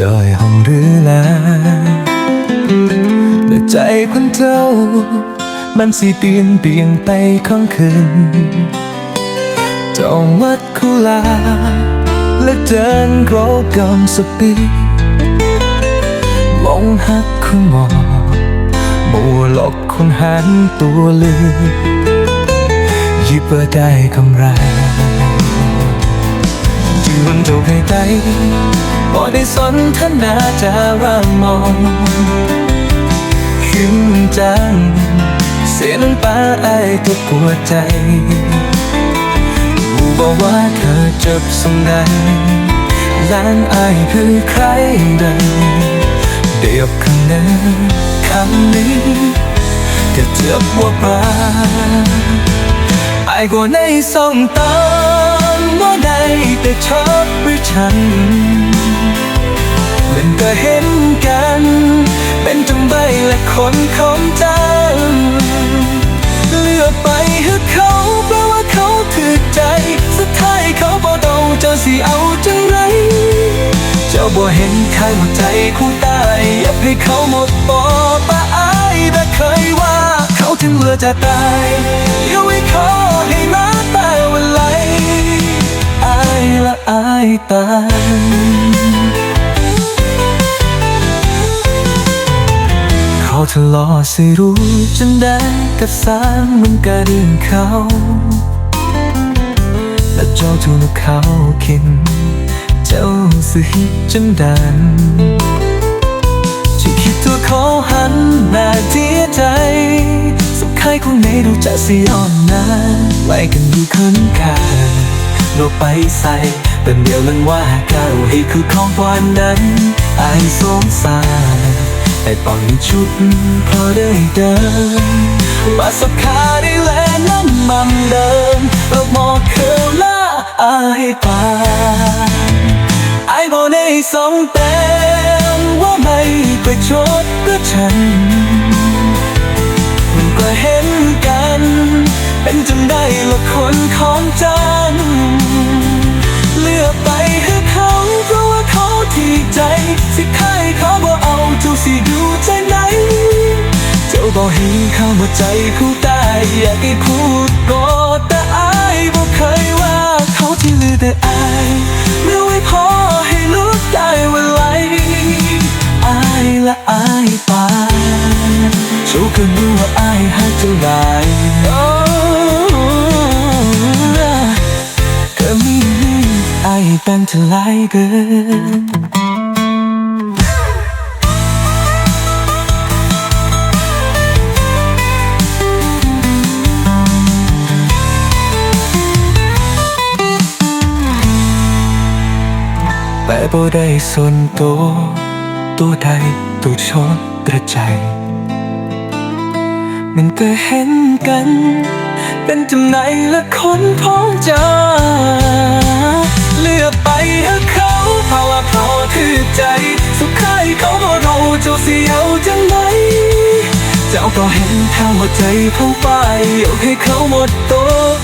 จอยห้องหรือแลแต่ใจคนเจ้า มันสิเปลี่ยนเปลี่ยนไปข้างคืนจองวัดคุลา และเดินโกรกำสปีมองหักคุณหมอมัวหลอกคนหันตัวลือยิบเพื่อได้กำไร จืนเจ้าให้ใจ บ่ได้สนทนาจะร่างมองขึ้นจัง เสียน้ำตาไอตัวปวดใจรู้บอกว่าเธอเจ็บสังใดล้างไอคือใครใดเดียบข้างหน้าคำนี้ก็เจ็บว่าปลาไอ้ก็ในส่งตอนว่าได้แต่ชอบหรือฉันันก็เห็นกัน เป็นจังใบและคนของจังเลือกไปให้เขาเพราะว่าเขาถือใจ สุดท้ายเขาบอกเดาเจ้าสิเอาจังไร เจ้าบ่เห็นค่าหัวใจคู่ตายอยากให้เขาหมดปอปะอายแต่เคยว่า เขาถึงเลือจะตายอย่าไว้ขอให้มาตายวันไหลอายละอายตาย ทะเลาะสิรู้จนได้กับสางมันกระเรื่องเขาและเจ้าทูนเขาคิน เจ้าสิจังดันจะคิดตัวเขาหันหน้าเดียใจสักใครคงไม่รู้จะสิอ่อนนะไล่กันอยู่ข้างกันโลกไปใส่เป็นเดียวลังว่าเก้าให้คือของวันนั้นไอ้สงสาร ไอ้ปองชุดพอได้เดินมาสักขาได้แลนั้นมันเดินเรามองคือละอายปาไอ้บอกในสองเต็มว่าไม่ไปชดก็ฉัน มันก็เห็นกัน เป็นจนได้ละคนของจัน นเขามาใจคู่ตายอยากให้พูดกอดแต่อายบอกเคยว่าเขาที่ลือแต่อายเมื่อไว้พอให้ลุกได้วันไหลอายละอายปานโชคก็รู้ว่าอายหักเท่าไหร่โอ้ก็มีอา บ่ได้สนตัวตัวใดตัวชดกระใจ มันก็เห็นกัน เป็นจำไหนละคนพ้องใจาเลือกไปให้เขาเพราะว่าเขาถือใจ สุดท้ายเขาบอกเราเจ้าเสียวจังไหมเจ้าก็เห็นทางหัวใจเขาไปอยากให้เขาหมดตัวแต่